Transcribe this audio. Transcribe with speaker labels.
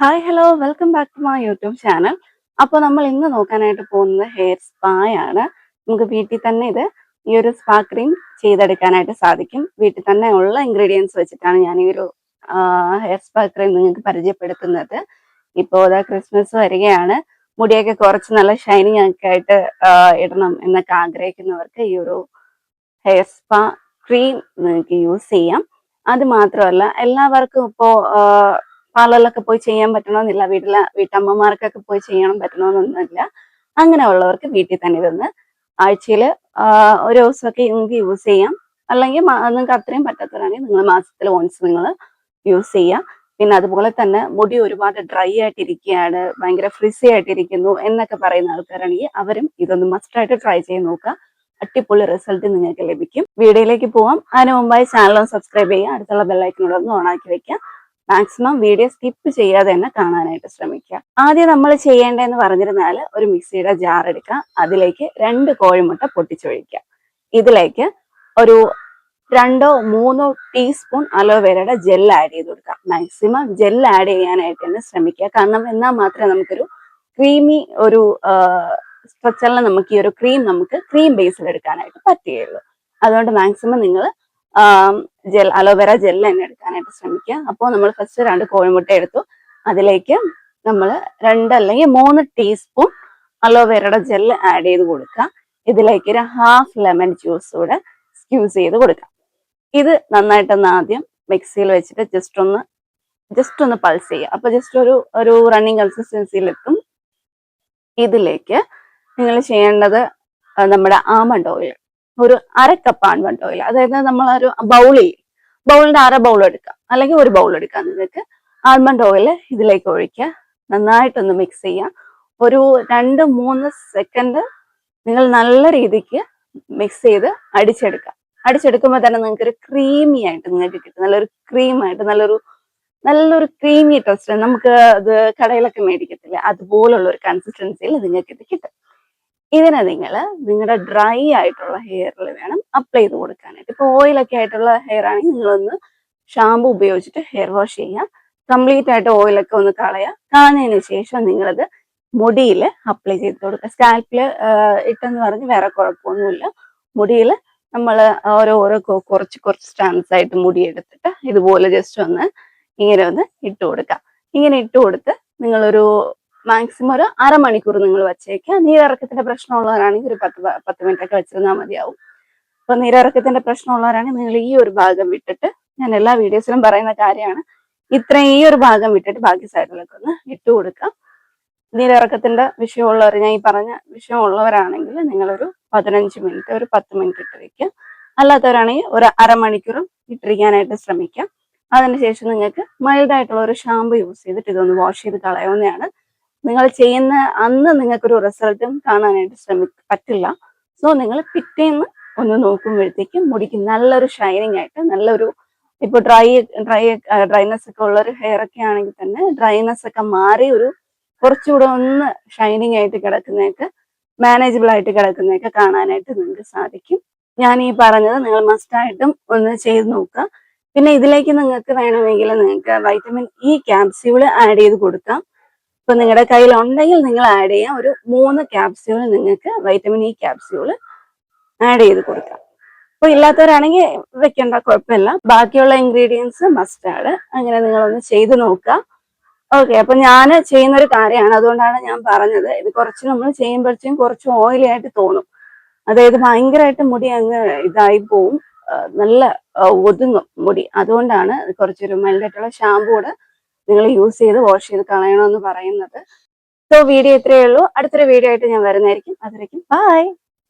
Speaker 1: Hi hello welcome back to my YouTube channel അപ്പോൾ നമ്മൾ ഇന്ന് നോക്കാനായിട്ട് പോകുന്നത് ഹെയർ സ്പാ ആണ്. നമുക്ക് വീട്ടിൽ തന്നെ ഇത് ഈ ഒരു സ്പാ ക്രീം ചെയ്തെടുക്കാനായിട്ട് സാധിക്കും. വീട്ടിൽ തന്നെ ഉള്ള ഇൻഗ്രീഡിയൻസ് വെച്ചിട്ടാണ് ഞാൻ ഈ ഒരു ഹെയർ സ്പാ ക്രീം നിങ്ങൾക്ക് പരിചയപ്പെടുത്തുന്നത്. ഇപ്പോൾ അതാ ക്രിസ്മസ് വരികയാണ്. മുടിയൊക്കെ കുറച്ച് നല്ല ഷൈനിങ് ഒക്കെ ആയിട്ട് ഇടണം എന്നൊക്കെ ആഗ്രഹിക്കുന്നവർക്ക് ഈ ഒരു ഹെയർ സ്പാ ക്രീം നിങ്ങൾക്ക് യൂസ് ചെയ്യാം. അത് മാത്രമല്ല എല്ലാവർക്കും ഇപ്പോൾ പാർലറിലൊക്കെ പോയി ചെയ്യാൻ പറ്റണമെന്നില്ല വീട്ടിലെ വീട്ടമ്മമാർക്കൊക്കെ പോയി ചെയ്യണം പറ്റണമെന്നൊന്നുമില്ല അങ്ങനെ ഉള്ളവർക്ക് വീട്ടിൽ തന്നെ ഇരുന്ന് ആഴ്ചയിൽ ഒരു ദിവസമൊക്കെ നിങ്ങൾക്ക് യൂസ് ചെയ്യാം. അല്ലെങ്കിൽ നിങ്ങൾക്ക് അത്രയും പറ്റാത്തവരാണെങ്കിൽ നിങ്ങൾ മാസത്തിൽ വൺസ് നിങ്ങൾ യൂസ് ചെയ്യാം. പിന്നെ അതുപോലെ തന്നെ മുടി ഒരുപാട് ഡ്രൈ ആയിട്ടിരിക്കുകയാണ് ഭയങ്കര ഫ്രിസി ആയിട്ടിരിക്കുന്നു എന്നൊക്കെ പറയുന്ന ആൾക്കാരാണെങ്കിൽ അവരും ഇതൊന്ന് മസ്റ്റായിട്ട് ട്രൈ ചെയ്ത് നോക്കുക. അടിപൊളി റിസൾട്ട് നിങ്ങൾക്ക് ലഭിക്കും. വീഡിയോയിലേക്ക് പോവാം. അതിന് മുമ്പായി ചാനൽ സബ്സ്ക്രൈബ് ചെയ്യുക. അടുത്തുള്ള ബെല്ലൈക്കനോടൊന്ന് ഓൺ ആക്കി വെക്കാം മാക്സിമം വീഡിയോ സ്കിപ്പ് ചെയ്യാതെ തന്നെ കാണാനായിട്ട് ശ്രമിക്കുക. ആദ്യം നമ്മൾ ചെയ്യേണ്ടതെന്ന് പറഞ്ഞിരുന്നാൽ ഒരു മിക്സിയുടെ ജാർ എടുക്കുക. അതിലേക്ക് രണ്ട് കോഴിമുട്ട പൊട്ടിച്ചൊഴിക്കുക. ഇതിലേക്ക് ഒരു രണ്ടോ മൂന്നോ ടീസ്പൂൺ അലോവേരയുടെ ജെൽ ആഡ് ചെയ്ത് കൊടുക്കുക. മാക്സിമം ജെൽ ആഡ് ചെയ്യാനായിട്ട് തന്നെ ശ്രമിക്കുക. കാരണം എന്നാൽ മാത്രമേ നമുക്കൊരു ക്രീമി ഒരു സ്ട്രക്ചറിൽ നമുക്ക് ഈ ഒരു ക്രീം നമുക്ക് ക്രീം ബേസിൽ എടുക്കാനായിട്ട് പറ്റുകയുള്ളൂ. അതുകൊണ്ട് മാക്സിമം നിങ്ങൾ ജെൽ അലോവേറ ജെൽ തന്നെ എടുക്കാനായിട്ട് ശ്രമിക്കുക. അപ്പോൾ നമ്മൾ ഫസ്റ്റ് രണ്ട് കോഴിമുട്ട എടുത്തു. അതിലേക്ക് നമ്മൾ രണ്ട് അല്ലെങ്കിൽ മൂന്ന് ടീസ്പൂൺ അലോവേരയുടെ ജെൽ ആഡ് ചെയ്ത് കൊടുക്കുക. ഇതിലേക്ക് ഒരു ഹാഫ് ലെമൺ ജ്യൂസ് കൂടെ സ്ക്യൂസ് ചെയ്ത് കൊടുക്കാം ഇത് നന്നായിട്ടൊന്ന് ആദ്യം മിക്സിയിൽ വെച്ചിട്ട് ജസ്റ്റ് ഒന്ന് ജസ്റ്റ് ഒന്ന് പൾസ് ചെയ്യുക. അപ്പൊ ജസ്റ്റ് ഒരു ഒരു റണ്ണിങ് കൺസിസ്റ്റൻസിയിലെത്തും ഇതിലേക്ക് നിങ്ങൾ ചെയ്യേണ്ടത് നമ്മുടെ ആമണ്ട് ഓയിൽ ഒരു അര കപ്പ് ആൺവണ്ട് ഓയിൽ അതായത് നമ്മൾ ഒരു ബൗളിൽ ബൗളിന്റെ അര ബൗൾ എടുക്കാം. അല്ലെങ്കിൽ ഒരു ബൗൾ എടുക്കാം. നിങ്ങൾക്ക് ആൽമണ്ട് ഓയിൽ ഇതിലേക്ക് ഒഴിക്കുക. നന്നായിട്ടൊന്ന് മിക്സ് ചെയ്യുക ഒരു രണ്ട് മൂന്ന് സെക്കൻഡ് നിങ്ങൾ നല്ല രീതിക്ക് മിക്സ് ചെയ്ത് അടിച്ചെടുക്കുക അടിച്ചെടുക്കുമ്പോൾ തന്നെ നിങ്ങൾക്ക് ഒരു ക്രീമി ആയിട്ട് നിങ്ങൾക്ക് കിട്ടും. നല്ലൊരു ക്രീമായിട്ട് നല്ലൊരു നല്ലൊരു ക്രീമി ടെസ്റ്റ് നമുക്ക് അത് കടയിലൊക്കെ മേടിക്കത്തില്ല? അതുപോലുള്ള ഒരു കൺസിസ്റ്റൻസിയിൽ നിങ്ങൾക്ക് ഇത് കിട്ടും. ഇതിനെ നിങ്ങൾ നിങ്ങളുടെ ഡ്രൈ ആയിട്ടുള്ള ഹെയറിൽ വേണം അപ്ലൈ ചെയ്ത് കൊടുക്കാനായിട്ട്. ഇപ്പൊ ഓയിലൊക്കെ ആയിട്ടുള്ള ഹെയർ ആണെങ്കിൽ നിങ്ങളൊന്ന് ഷാമ്പു ഉപയോഗിച്ചിട്ട് ഹെയർ വാഷ് ചെയ്യാം കംപ്ലീറ്റ് ആയിട്ട് ഓയിലൊക്കെ ഒന്ന് കളയുക. കളഞ്ഞതിന് ശേഷം നിങ്ങളത് മുടിയിൽ അപ്ലൈ ചെയ്ത് കൊടുക്കുക. സ്കാൽപ്പിൽ ഇട്ടെന്ന് പറഞ്ഞ് വേറെ കുഴപ്പമൊന്നുമില്ല. മുടിയിൽ നമ്മൾ ഓരോ ഓരോ കുറച്ച് കുറച്ച് സ്റ്റാൻസ് ആയിട്ട് മുടി എടുത്തിട്ട് ഇതുപോലെ ജസ്റ്റ് ഒന്ന് ഇങ്ങനെ ഒന്ന് ഇട്ട് കൊടുക്കുക. ഇങ്ങനെ ഇട്ട് കൊടുത്ത് നിങ്ങളൊരു മാക്സിമം ഒരു അരമണിക്കൂർ നിങ്ങൾ വെച്ചേക്കുക നീരിറക്കത്തിന്റെ പ്രശ്നമുള്ളവരാണെങ്കിൽ ഒരു പത്ത് പത്ത് മിനിറ്റ് ഒക്കെ വെച്ചിരുന്നാൽ മതിയാവും. അപ്പൊ നീരിറക്കത്തിന്റെ പ്രശ്നമുള്ളവരാണെങ്കിൽ നിങ്ങൾ ഈ ഒരു ഭാഗം വിട്ടിട്ട് ഞാൻ എല്ലാ വീഡിയോസിലും പറയുന്ന കാര്യമാണ്. ഇത്രയും ഈ ഒരു ഭാഗം വിട്ടിട്ട് ബാക്കി സൈഡിലൊക്കെ ഒന്ന് ഇട്ട് കൊടുക്കാം. നീരിറക്കത്തിന്റെ വിഷയമുള്ളവർ ഞാൻ ഈ പറഞ്ഞ വിഷയമുള്ളവരാണെങ്കിൽ നിങ്ങളൊരു പതിനഞ്ച് മിനിറ്റ് ഒരു പത്ത് മിനിറ്റ് ഇട്ട് അല്ലാത്തവരാണെങ്കിൽ ഒരു അരമണിക്കൂറും ഇട്ടിരിക്കാനായിട്ട് ശ്രമിക്കാം. അതിനുശേഷം നിങ്ങൾക്ക് മൈൽഡായിട്ടുള്ള ഒരു ഷാമ്പു യൂസ് ചെയ്തിട്ട് ഇതൊന്ന് വാഷ് ചെയ്ത് കളയാവുന്നതാണ്. നിങ്ങൾ ചെയ്യുന്ന അന്ന് നിങ്ങൾക്കൊരു റിസൾട്ടും കാണാനായിട്ട് ശ്രമി പറ്റില്ല. സോ നിങ്ങൾ പിറ്റേന്ന് ഒന്ന് നോക്കുമ്പോഴത്തേക്കും മുടിക്ക് നല്ലൊരു ഷൈനിങ് ആയിട്ട് നല്ലൊരു ഇപ്പൊ ഡ്രൈ ഡ്രൈ ഡ്രൈനെസ് ഒക്കെ ഉള്ള ഒരു ഹെയർ ഒക്കെ ആണെങ്കിൽ തന്നെ ഡ്രൈനെസ് ഒക്കെ മാറി ഒരു കുറച്ചുകൂടെ ഒന്ന് ഷൈനിങ് ആയിട്ട് കിടക്കുന്നതൊക്കെ മാനേജബിൾ ആയിട്ട് കിടക്കുന്നതൊക്കെ കാണാനായിട്ട് നിങ്ങൾക്ക് സാധിക്കും. ഞാൻ ഈ പറഞ്ഞത് നിങ്ങൾ മസ്റ്റായിട്ടും ഒന്ന് ചെയ്ത് നോക്കുക. പിന്നെ ഇതിലേക്ക് നിങ്ങൾക്ക് വേണമെങ്കിൽ നിങ്ങൾക്ക് വൈറ്റമിൻ ഇ ക്യാപ്സ്യൂൾ ആഡ് ചെയ്ത് കൊടുക്കാം. ഇപ്പൊ നിങ്ങളുടെ കയ്യിൽ ഉണ്ടെങ്കിൽ നിങ്ങൾ ആഡ് ചെയ്യാം. ഒരു മൂന്ന് ക്യാപ്സ്യൂൾ നിങ്ങൾക്ക് വൈറ്റമിൻ ഇ ക്യാപ്സ്യൂൾ ആഡ് ചെയ്ത് കൊടുക്കാം. അപ്പൊ ഇല്ലാത്തവരാണെങ്കിൽ വെക്കേണ്ട കുഴപ്പമില്ല. ബാക്കിയുള്ള ഇൻഗ്രീഡിയൻസ് മസ്റ്റാർഡ് അങ്ങനെ നിങ്ങളൊന്ന് ചെയ്ത് നോക്കുക. ഓക്കെ അപ്പൊ ഞാൻ ചെയ്യുന്ന ഒരു കാര്യമാണ്. അതുകൊണ്ടാണ് ഞാൻ പറഞ്ഞത്. ഇത് കുറച്ച് നമ്മൾ ചെയ്യുമ്പോഴത്തേക്കും കുറച്ച് ഓയിലി ആയിട്ട് തോന്നും. അതായത് ഭയങ്കരമായിട്ട് മുടി അങ്ങ് ഇതായി പോവും. നല്ല ഒതുങ്ങും മുടി. അതുകൊണ്ടാണ് കുറച്ചൊരു മൈൽഡായിട്ടുള്ള ഷാമ്പൂ കൂടെ നിങ്ങൾ യൂസ് ചെയ്ത് വാഷ് ചെയ്ത് കളയണമെന്ന് പറയുന്നത്. സോ വീഡിയോ ഇത്രയേ ഉള്ളൂ. അടുത്തൊരു വീഡിയോ ആയിട്ട് ഞാൻ വരുന്നതായിരിക്കും. അതിലേക്കും ബൈ